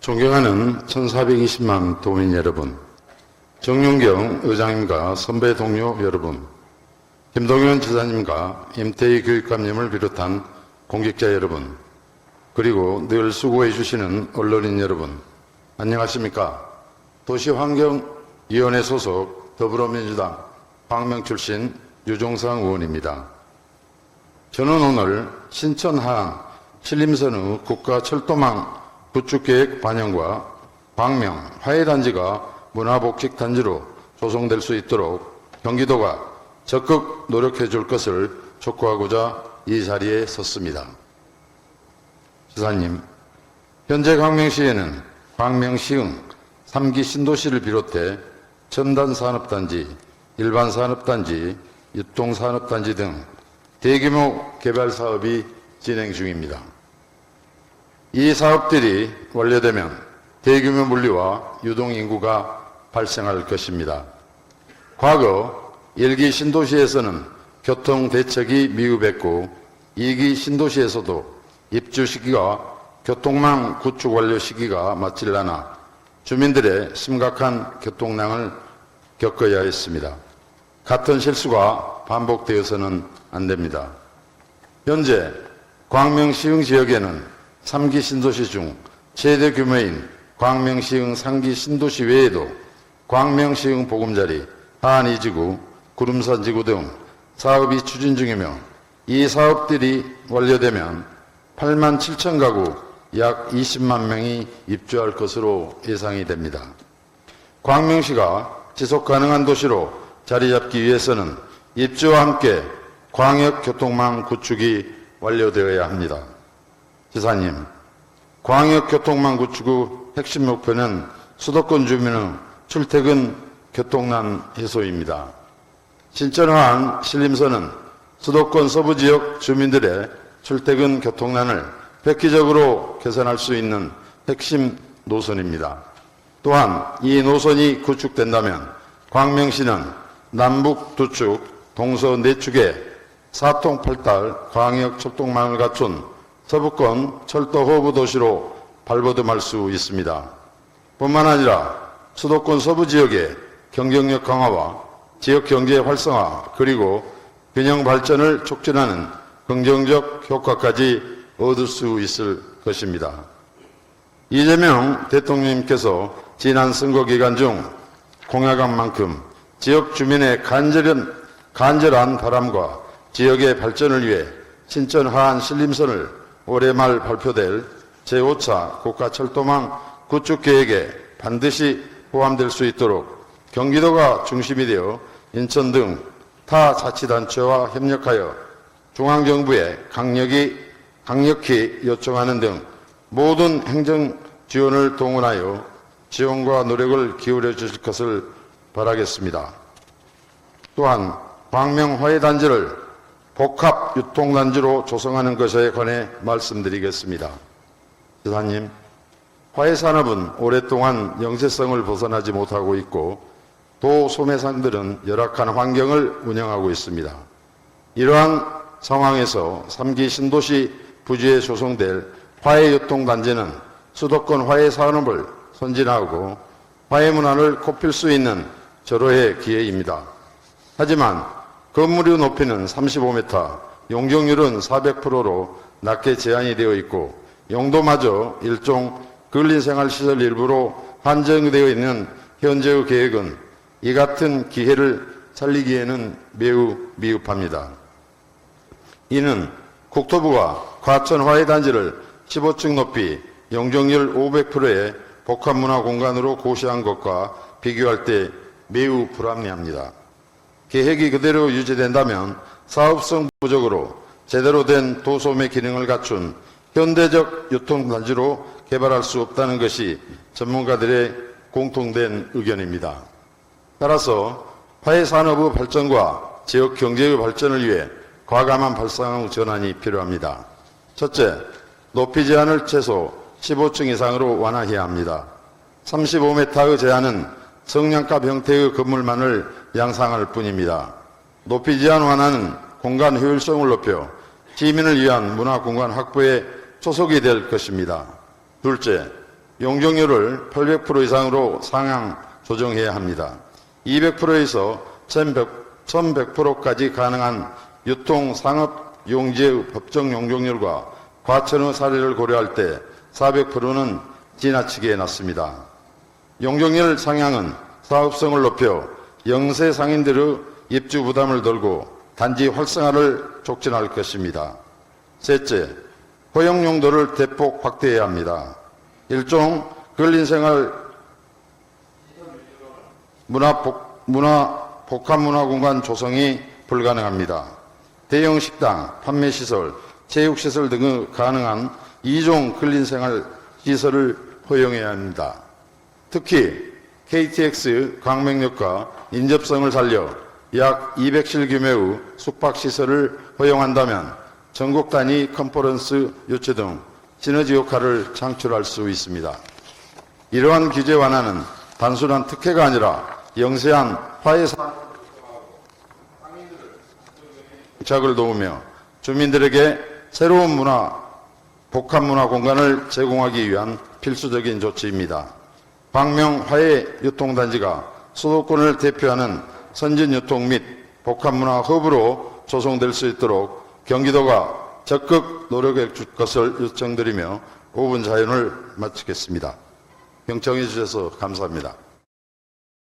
존경하는 1420만 도민 여러분, 정윤경 의장님과 선배 동료 여러분, 김동현 지사님과 임태희 교육감님을 비롯한 공직자 여러분, 그리고 늘 수고해 주시는 언론인 여러분, 안녕하십니까? 도시환경위원회 소속 더불어민주당 광명 출신 유종상 의원입니다. 저는 오늘 신천 하안 신림선의 국가철도망 구축계획 반영과 광명 화해단지가 문화복직단지로 조성될 수 있도록 경기도가 적극 노력해 줄 것을 촉구하고자 이 자리에 섰습니다. 지사님, 현재 광명시에는 광명시흥 3기 신도시를 비롯해 첨단산업단지, 일반산업단지, 유통산업단지 등 대규모 개발 사업이 진행 중입니다. 이 사업들이 완료되면 대규모 물류와 유동인구가 발생할 것입니다. 과거 1기 신도시에서는 교통 대책이 미흡했고 2기 신도시에서도 입주 시기가 교통망 구축 완료 시기가 맞질 않아 주민들의 심각한 교통난을 겪어야 했습니다. 같은 실수가 반복되어서는 안 됩니다. 현재 광명시흥 지역에는 3기 신도시 중 최대 규모인 광명시흥 3기 신도시 외에도 광명시흥 보금자리, 하안이지구, 구름산지구 등 사업이 추진 중이며 이 사업들이 완료되면 8만 7천 가구 약 20만 명이 입주할 것으로 예상이 됩니다. 광명시가 지속 가능한 도시로 자리 잡기 위해서는 입주와 함께 광역 교통망 구축이 완료되어야 합니다. 지사님, 광역 교통망 구축 후 핵심 목표는 수도권 주민의 출퇴근 교통난 해소입니다. 신천화한 신림선은 수도권 서부 지역 주민들의 출퇴근 교통난을 획기적으로 개선할 수 있는 핵심 노선입니다. 또한 이 노선이 구축된다면 광명시는 남북 두 축, 동서 네 축의 사통팔달 광역 철도망을 갖춘 서부권 철도 허브 도시로 발돋움할 수 있습니다. 뿐만 아니라 수도권 서부 지역의 경쟁력 강화와 지역 경제 활성화 그리고 균형 발전을 촉진하는 긍정적 효과까지 얻을 수 있을 것입니다. 이재명 대통령님께서 지난 선거 기간 중 공약한 만큼 지역 주민의 간절한, 간절한 바람과 지역의 발전을 위해 신천 하안 신림선을 올해 말 발표될 제5차 국가철도망 구축 계획에 반드시 포함될 수 있도록 경기도가 중심이 되어 인천 등 타 자치단체와 협력하여 중앙정부에 강력히, 강력히 요청하는 등 모든 행정 지원을 동원하여 지원과 노력을 기울여 주실 것을 바라겠습니다. 또한 광명 화해단지를 복합 유통단지로 조성하는 것에 관해 말씀드리겠습니다. 지사님, 화해산업은 오랫동안 영세성을 벗어나지 못하고 있고 도 소매상들은 열악한 환경을 운영하고 있습니다. 이러한 상황에서 3기 신도시 부지에 조성될 화해유통단지는 수도권 화해산업을 선진하고 화해문화를 꼽힐 수 있는 절호의 기회입니다. 하지만 건물의 높이는 35m, 용적률은 400%로 낮게 제한이 되어 있고 용도마저 일종 근린생활시설 일부로 한정되어 있는 현재의 계획은 이 같은 기회를 살리기에는 매우 미흡합니다. 이는 국토부가 과천 화해단지를 15층 높이 용적률 500%의 복합문화 공간으로 고시한 것과 비교할 때 매우 불합리합니다. 계획이 그대로 유지된다면 사업성 부족으로 제대로 된 도소매 기능을 갖춘 현대적 유통단지로 개발할 수 없다는 것이 전문가들의 공통된 의견입니다. 따라서 화해산업의 발전과 지역 경제의 발전을 위해 과감한 발상 전환이 필요합니다. 첫째, 높이 제한을 최소 15층 이상으로 완화해야 합니다. 35m의 제한은 성냥갑 형태의 건물만을 양상할 뿐입니다. 높이 제한 완화는 공간 효율성을 높여 시민을 위한 문화 공간 확보에 초석이 될 것입니다. 둘째, 용적률을 800% 이상으로 상향 조정해야 합니다. 200%에서 1100%까지 가능한 유통 상업 용지의 법정 용적률과 과천의 사례를 고려할 때 400%는 지나치게 낮습니다. 용적률 상향은 사업성을 높여 영세 상인들의 입주 부담을 덜고 단지 활성화를 촉진할 것입니다. 셋째, 허용 용도를 대폭 확대해야 합니다. 일종 근린생활 문화, 복, 문화 복합 문화 공간 조성이 불가능합니다. 대형 식당, 판매 시설, 체육 시설 등의 가능한 이종 근린생활 시설을 허용해야 합니다. 특히 KTX 광명역과 인접성을 살려 약 200실 규모의 숙박시설을 허용한다면 전국 단위 컨퍼런스 유치 등 시너지 효과를 창출할 수 있습니다. 이러한 규제 완화는 단순한 특혜가 아니라 영세한 화해 정착을 도우며 주민들에게 새로운 문화, 복합 문화 공간을 제공하기 위한 필수적인 조치입니다. 광명 화해 유통단지가 수도권을 대표하는 선진 유통 및 복합 문화 허브로 조성될 수 있도록 경기도가 적극 노력해 줄 것을 요청드리며 5분 자연을 마치겠습니다. 경청해 주셔서 감사합니다.